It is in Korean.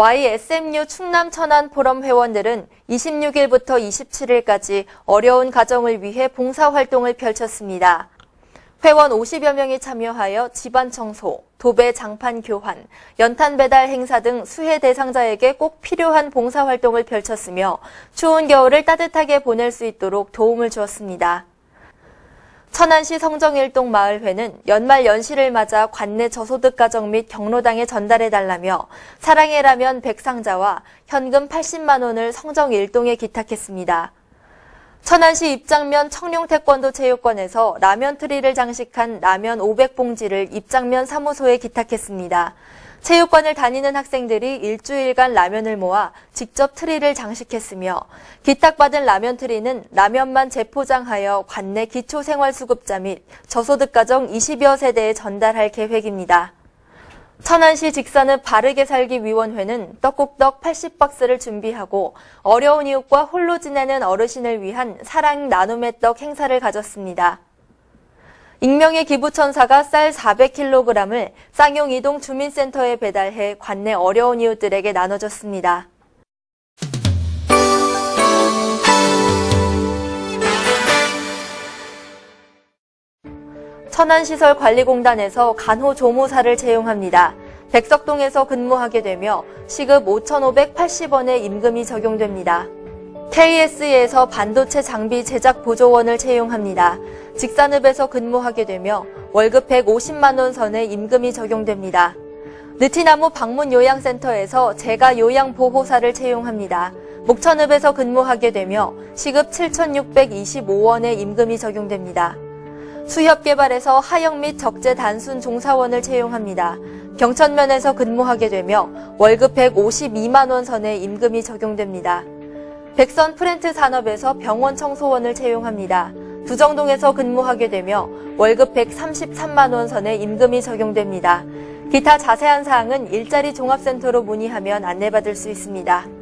YSMU 충남 천안 포럼 회원들은 26일부터 27일까지 어려운 가정을 위해 봉사활동을 펼쳤습니다. 회원 50여 명이 참여하여 집안 청소, 도배 장판 교환, 연탄 배달 행사 등 수혜 대상자에게 꼭 필요한 봉사활동을 펼쳤으며 추운 겨울을 따뜻하게 보낼 수 있도록 도움을 주었습니다. 천안시 성정일동 마을회는 연말 연시를 맞아 관내 저소득 가정 및 경로당에 전달해달라며 사랑의 라면 100상자와 현금 80만 원을 성정일동에 기탁했습니다. 천안시 입장면 청룡태권도 체육관에서 라면 트리를 장식한 라면 500봉지를 입장면 사무소에 기탁했습니다. 체육관을 다니는 학생들이 일주일간 라면을 모아 직접 트리를 장식했으며 기탁받은 라면 트리는 라면만 재포장하여 관내 기초생활수급자 및 저소득 가정 20여 세대에 전달할 계획입니다. 천안시 직사는 바르게 살기 위원회는 떡국떡 80박스를 준비하고 어려운 이웃과 홀로 지내는 어르신을 위한 사랑 나눔의 떡 행사를 가졌습니다. 익명의 기부천사가 쌀 400kg을 쌍용 이동 주민센터에 배달해 관내 어려운 이웃들에게 나눠줬습니다. 천안시설관리공단에서 간호조무사를 채용합니다. 백석동에서 근무하게 되며 시급 5,580원의 임금이 적용됩니다. KS에서 반도체 장비 제작 보조원을 채용합니다. 직산읍에서 근무하게 되며 월급 150만 원 선의 임금이 적용됩니다. 느티나무 방문 요양센터에서 재가 요양 보호사를 채용합니다. 목천읍에서 근무하게 되며 시급 7,625원의 임금이 적용됩니다. 수협개발에서 하역 및 적재 단순 종사원을 채용합니다. 경천면에서 근무하게 되며 월급 152만 원 선의 임금이 적용됩니다. 백선 프렌트 산업에서 병원 청소원을 채용합니다. 두정동에서 근무하게 되며 월급 133만 원 선의 임금이 적용됩니다. 기타 자세한 사항은 일자리 종합센터로 문의하면 안내받을 수 있습니다.